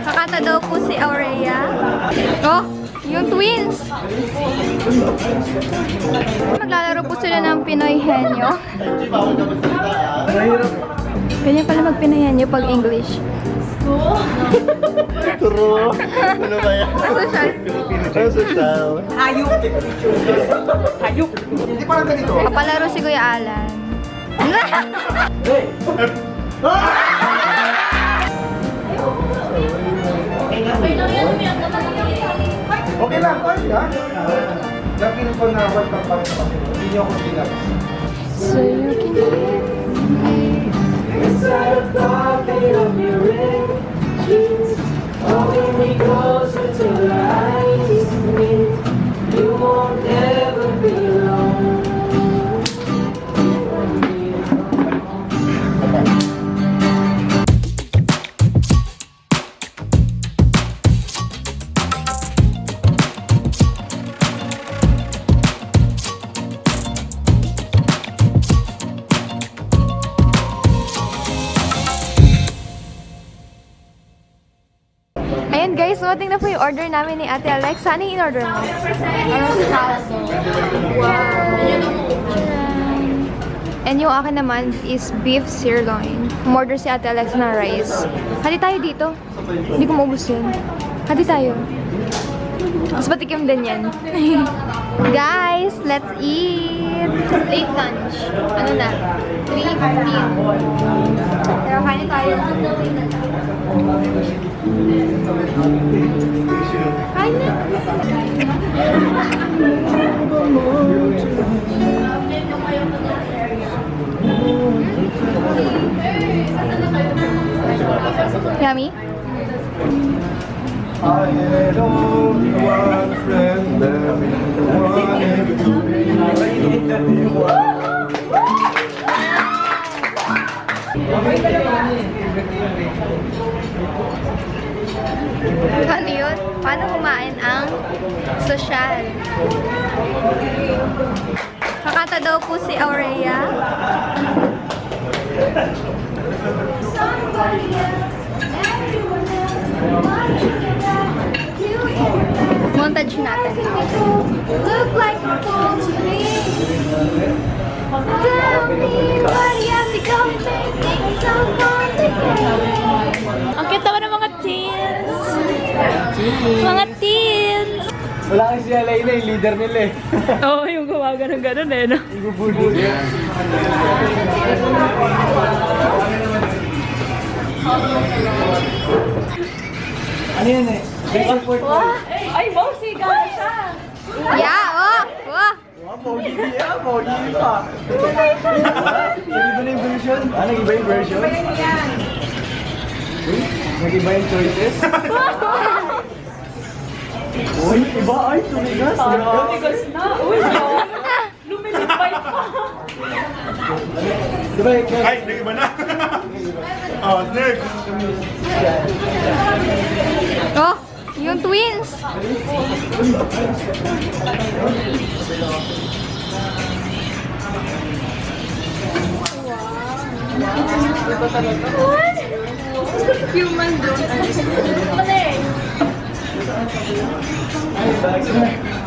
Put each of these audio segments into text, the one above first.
Kakanta daw po si Aurea. Oh, yung twins. Maglalaro po sila ng Pinoy Henyo. Ganyan pala mag Pinoy Henyo pag English. True. Ano ba yan? Social. Ano social? Hayop. Hayop. Hindi pa lang ganito. Kapalaro si Kuya Alan. Okay lang, okay ha? Napil ko na work ang pang Hindi niyo ako sinabas. so you can hear Ayan guys, dumating na po yung order namin ni Ate Alexa. Ano yung in-order mo? Ano salsa? Wow! And yung akin naman is beef sirloin. Umorder si Ate Alexa ng rice. Hati tayo dito. Hindi ko maubos yun. Hati tayo. Mas patikim din yan. Guys, let's eat! Late lunch. Ano na? 3.15. Pero kain tayo. Kain na. Yummy? I had only one friend and wanted to be Ano yun? Paano kumain ang sosyal? Kakata daw po si Aurea. Montage natin. Look like a fool to me. Tell me why you have to go things so complicated. Ang cute naman ng mga teens. Mga teens. Wala kasi si Alayna, yung leader nila eh. Oo, yung gumaga ng ganun eh, no? Ibubuli. Ano yan eh? Ay, wow, siga na siya! Yeah, oh! Oh! Pogi niya, pogi pa. Nag-iba na yung version? Ah, nag-iba yung version? Uy, Nag-iba yung choices? Uy, iba ay, tumigas. Tumigas na! Uy! Lumilipay pa! Di ba yung Ay, nag-iba na. oh, next. Oh! Yung twins! Human doon.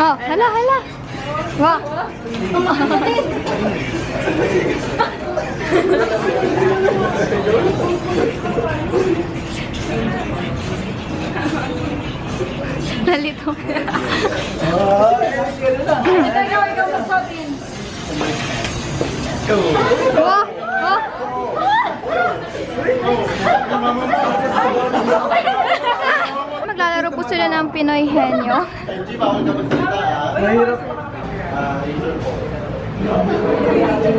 Oh, hala, hala! Wow! Nalito. Ito, ikaw, ikaw magsabihin. Oh! Oh! Maglalaro po sila ng Pinoy Henyo. Mahirap.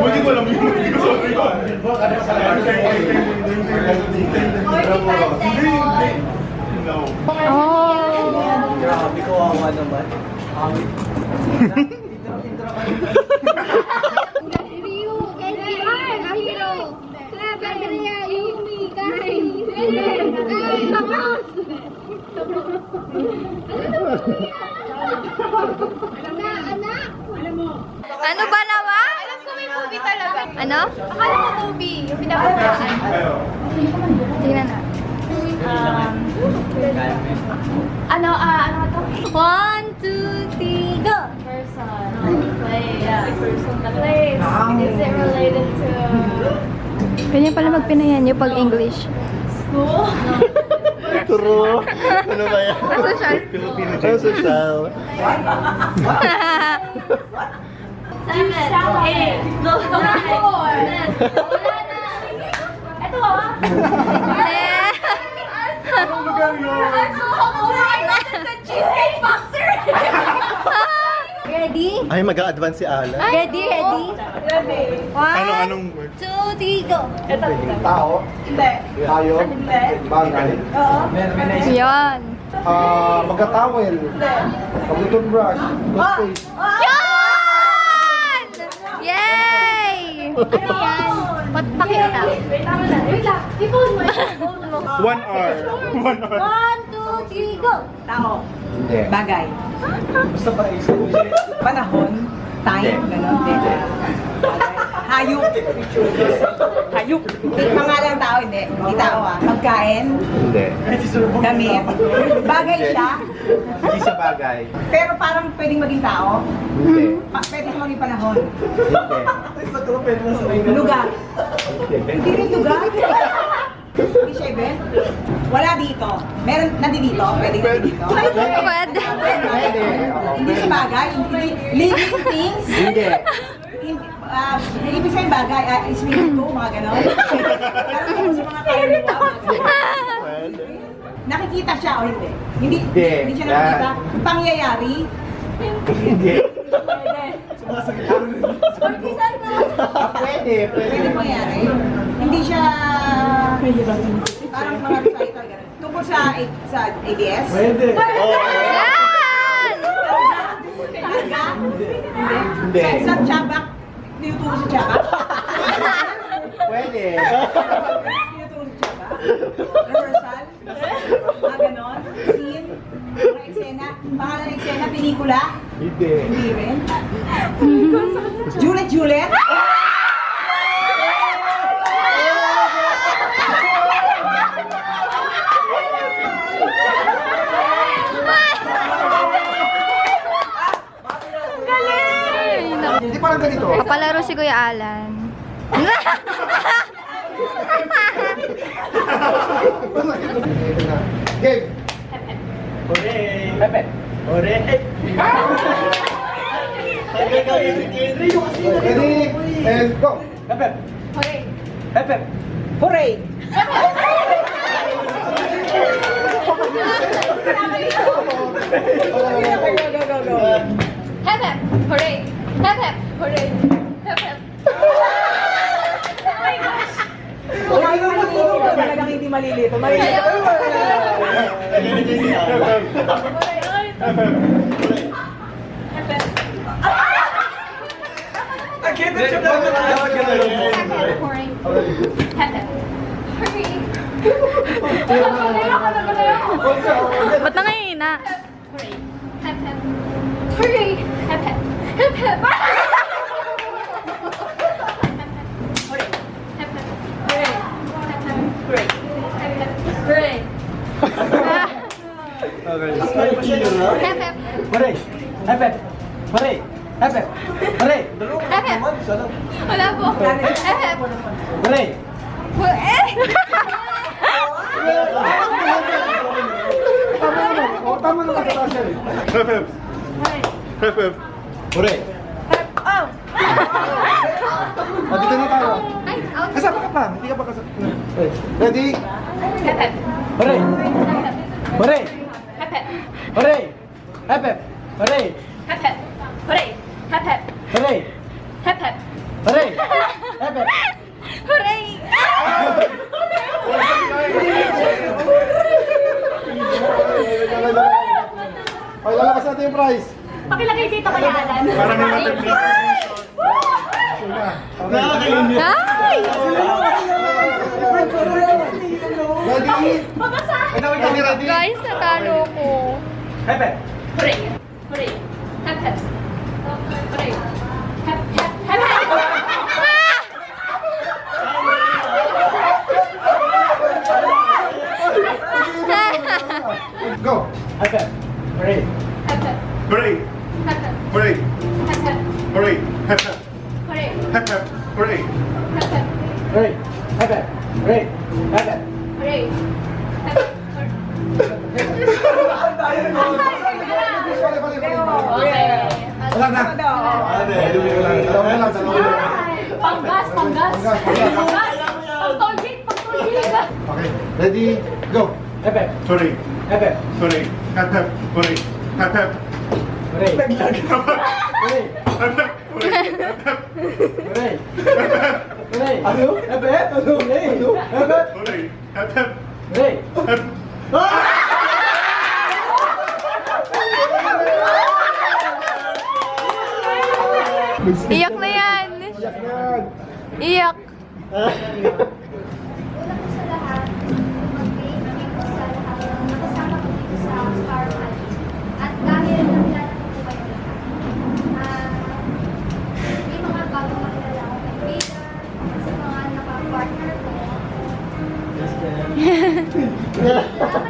Hindi ko alam yun. Hindi ko. Oh! Grabe, kawawa naman. Ano ba naman? Alam ko may movie talaga. Ano? Akala ko movie. Yung pinapagkaan. Tingnan na. Um, Ano, ah, ano to? One, two, three, go! Person. Place. Place. Is it related to Ganyan pala magpinayan niyo pag English. school? Turo. Ano ba yan? Social. Filipino Ano social? Seven. Eight. No. Four. Wala na. Ito ah. Anong lugar yun? Cheesecake Factory. Ready? Ay, mag-a-advance si Ala. Ready, ready? Ready. One, Ano, anong word? two, three, go! Tao, Hindi. hayop, Hindi. bagay. Oo. Yan. Ah, magkatawel, mag-toothbrush, toothpaste. Yan! Yay! Ano yan? Ba't pakita? Wait, tama na. Wait lang. I-phone mo. I-phone mo. One hour. One hour. One, two, three, go! Tao. Hindi. Bagay. Basta pa isa. Panahon. Time. Ganon. Hindi. Hayop. Hayop. Hindi pangalan tao, hindi. Hindi tao ah. Pagkain. Hindi. Damit. Bagay siya. Hindi siya bagay. Pero parang pwedeng maging tao. Hindi. Pa pwede siya maging panahon. Hindi. Lugar. Hindi rin lugar. Hindi siya event. Wala dito. Meron, nandito. Pwede nandito. Pwede. Pwede. Hindi siya bagay. Hindi. Living things. Hindi. Hindi, ah, ibig sabihin bagay, ah, espiritu, mga ganon. Parang sa mga kaluluwa. Pwede. Nakikita siya o hindi? Hindi, Hindi. hindi siya nakikita. Pangyayari, Hindi. Pwede. Pagkisan mo. Pwede. pwede pangyayari. Hindi siya parang mga recital, ganon. Tungkol sa, sa ABS? Pwede. Yan! Talaga? Hindi. Sa, sa Chabak, tinuturo sa Chabak? Pwede. Rehearsal? Mga ganon? Scene? Mga eksena? Pangalan ng eksena? Pelikula? Hindi. Hindi rin. Juliet, Juliet? Hindi parang ganito. Papalaro si Kuya Alan. Game. Pepe. Ore. Ready? And go. Okay. Hooray! Hep hep. Hooray. Hep hep. Hooray. Hep hep. Oh my gosh. Huwag yung malilito. Talagang hindi malilito. Malilito. Nakalayo ka, nakalayo ka. Ba't nangihina? Hooray. Hep hep. Hooray. Hep hep. Hep hep. Hooray. Hep hep. Hooray. Hep hep. Hooray. Hep hep. Hooray. Hepep! Hooray! Hepep! Hooray! Hep hep. Wala po. Hep. Hooray! Eh! Tama naman. Sa taas yan eh. Oh! Ready? Hep hep. Hep hep. Hooray! Hep hep. Hooray! Hepep! Hooray! Hep hep. Hooray. Hep hep. Hooray! Hep hep. Hooray! Hepep! Hooray! O, lalabas natin yung prize. Pakilagay dito kay Alan. Para may waterproof. Nakakainis. Ay! Ready? Babasahin. Ready, ready? Guys, natalo ko. Hepep! Hooray. Hooray. Hep hep. Hooray. Hep hep. Hep hep. Go! Hep hep. Hooray. Hep hep. Hooray! Hep hep. Hooray! Hep hep. Hooray! Hep hep! Hooray. Hep hep! Hooray! Hep hep. Hooray. Hep hep. Hooray. Wala na. Ano? Dalawa lang, dalawa lang. Panggas, panggas. Panggas. Pang-tollgate, pang-tollgate. Okay, ready, go! Hooray! Hep hep! Hooray. Hooray. Hep hep! Hooray! Hep hep! Hooray. Hooray. Ano? Hep hep. Ano? Hooray. Hep hep. Hooray! Hep hep! Hooray. Hep Iyak na yan. Yak yan! Iyak. Una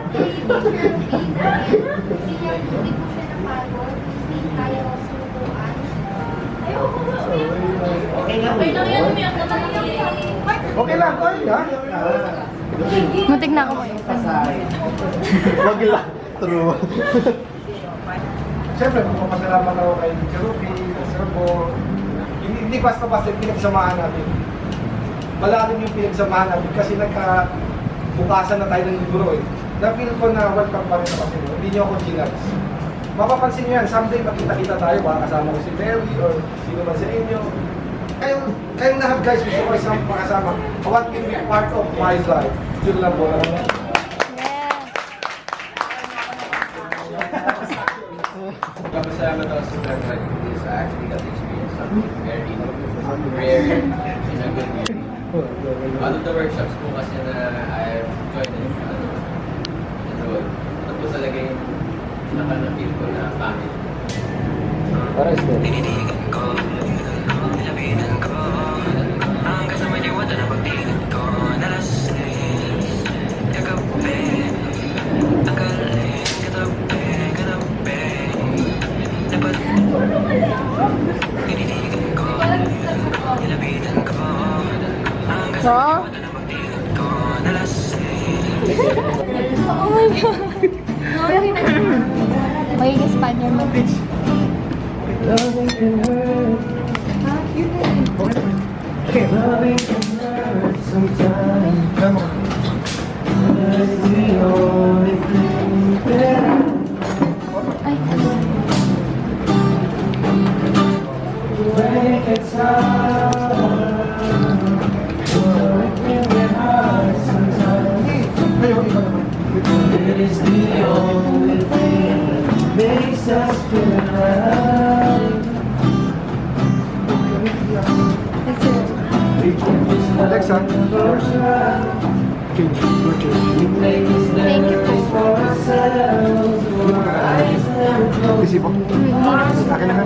Muntik na ako. Wag lang. True. Siyempre, magpapasalamat ako kay Jerupi, Sir Bo. Hindi, hindi basta-basta yung pinagsamahan natin. Malalim yung pinagsamahan natin kasi nagka-bukasan na tayo ng libro eh. Na-feel ko na welcome pa rin sa kasi Hindi niyo ako ginals. Mapapansin niyo yan, someday makita-kita tayo, baka kasama ko si Mary or sino man sa inyo. Kayong, kayong lahat guys, gusto ko isang makasama. You to be part of my life. Yun lang po. Yes. Kapasalamat ako sa Wow. oh my God. Magiging Spider-Man. Ayan mo. Ay, Ayun, Alexa, yours. Change. Your. Thank you po. Busy po. Akin na ha.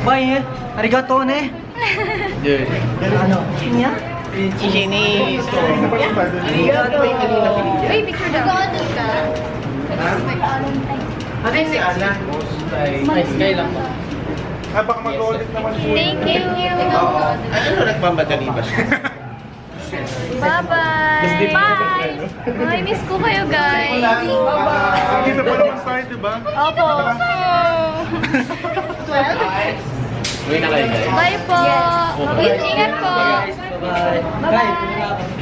Bye, arigato ne. Dude. Ano? Niya? Chinese. Uy, picture daw. Ano si Ana? Nice guy lang po. Ah, baka mag-audit naman po. Thank you! Ano, nagmamadali ba siya? Bye-bye! Bye! Ay, miss ko kayo, guys! Kita pa naman tayo, di ba? Opo! Uwi na kayo guys. Bye po! Ingat po! Bye. Bye.